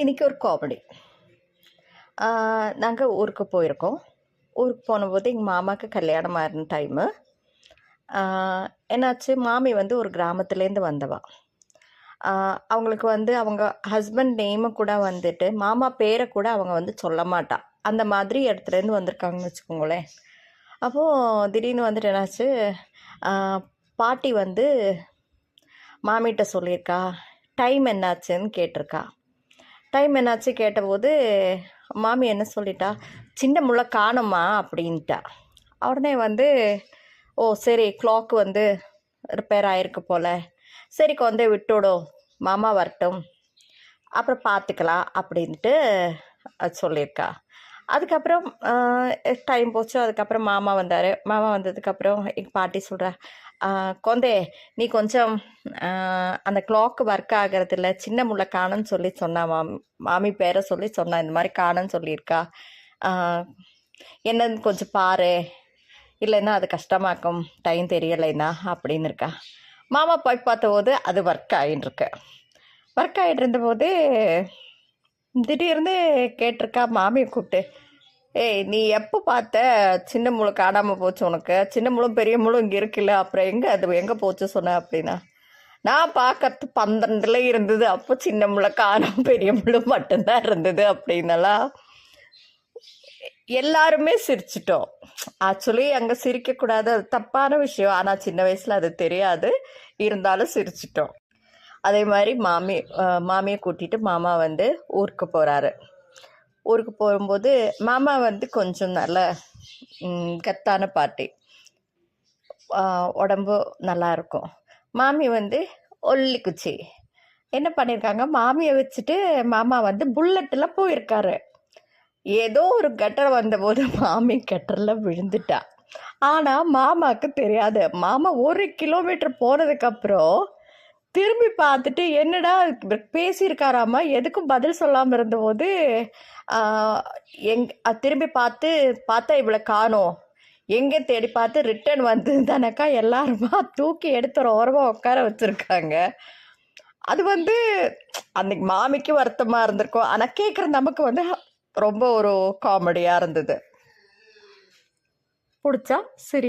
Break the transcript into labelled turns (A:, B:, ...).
A: இன்றைக்கி ஒரு காமெடி நாங்கள் ஊருக்கு போயிருக்கோம். ஊருக்கு போனபோது எங்கள் மாமாவுக்கு கல்யாணம் ஆகிற டைமு என்னாச்சு? மாமி வந்து ஒரு கிராமத்துலேருந்து வந்தவா. அவங்களுக்கு வந்து அவங்க ஹஸ்பண்ட் நேமு கூட வந்துட்டு மாமா பேரை கூட அவங்க வந்து சொல்ல மாட்டா. அந்த மாதிரி இடத்துலேருந்து வந்திருக்காங்கன்னு வச்சுக்கோங்களேன். அப்போது திடீர்னு வந்துட்டு என்னாச்சு? பாட்டி வந்து மாமிகிட்ட சொல்லியிருக்கா டைம் என்னாச்சுன்னு கேட்டிருக்கா. டைம் என்னாச்சு கேட்டபோது மாமி என்ன சொல்லிட்டா? சின்ன முள்ள காணுமா அப்படின்ட்டா. உடனே வந்து ஓ சரி கிளாக் வந்து ரிப்பேர் ஆகிருக்கு போல். சரி கொண்டே விட்டுடும் மாமா வரட்டும். அப்புறம் பார்த்துக்கலாம் அப்படின்ட்டு அது சொல்லியிருக்கா. அதுக்கப்புறம் டைம் போச்சு. அதுக்கப்புறம் மாமா வந்தார். மாமா வந்ததுக்கப்புறம் எங்கள் பாட்டி சொல்கிறா கொந்தே நீ கொஞ்சம் அந்த கிளாக் ஒர்க் ஆகிறதில்ல சின்ன முள்ள காணுன்னு சொல்லி சொன்னா மாமி மாமி பேரை சொல்லி சொன்னா இந்த மாதிரி காணுன்னு சொல்லியிருக்கா. என்னன்னு கொஞ்சம் பாரு. இல்லைன்னா அது கஷ்டமாக்கும். டைம் தெரியலைன்னா அப்படின்னு இருக்கா. மாமா போய் பார்த்தபோது அது ஒர்க் ஆகிட்டு இருக்கு ஒர்க் ஆகிட்டு இருந்தபோது திடீர்னு கேட்டிருக்கா மாமியை கூப்பிட்டு ஏய் நீ எப்போ பார்த்த சின்ன முழு காடாமல் போச்சு உனக்கு? சின்ன முழும் பெரிய முழும் இங்கே இருக்குல்ல அப்புறம் எங்கே அது எங்கே போச்சு சொன்ன அப்படின்னா? நான் பார்க்கறது பன்னெண்டில் இருந்தது அப்போ சின்ன முளை காணாம பெரிய முளை மட்டும்தான் இருந்தது அப்படின்னலாம் எல்லாருமே சிரிச்சிட்டோம். ஆக்சுவலி அங்கே சிரிக்கக்கூடாது அது தப்பான விஷயம். ஆனால் சின்ன வயசில் அது தெரியாது. இருந்தாலும் சிரிச்சிட்டோம். அதே மாதிரி மாமி மாமியை கூட்டிகிட்டு மாமா வந்து ஊருக்கு போகிறாரு ஊருக்கு போகும்போது மாமா வந்து கொஞ்சம் நல்ல கத்தான பாட்டி. உடம்பு நல்லா இருக்கும். மாமி வந்து ஒல்லி குச்சி. என்ன பண்ணியிருக்காங்க மாமியை வச்சுட்டு மாமா வந்து புல்லட்டில் போயிருக்காரு. ஏதோ ஒரு கட்டர் வந்தபோது மாமி கட்டரில் விழுந்துட்டா. ஆனால் மாமாவுக்கு தெரியாது. மாமா ஒரு கிலோமீட்டர் போனதுக்கப்புறம் திரும்பி பார்த்துட்டு என்னடா பேசியிருக்காராமா? எதுக்கும் பதில் சொல்லாமல் இருந்தபோது எங் திரும்பி பார்த்து பார்த்தா இவ்வளோ காணோம். எங்கே தேடி பார்த்து ரிட்டர்ன் வந்து தானக்கா எல்லாருமா தூக்கி எடுத்து ஒரு ஓரமாக உட்கார வச்சுருக்காங்க. அது வந்து அன்னைக்கு மாமிக்கு வருத்தமாக இருந்திருக்கும். ஆனால் கேட்குற நமக்கு வந்து ரொம்ப ஒரு காமெடியாக இருந்தது. பிடிச்சா சரி.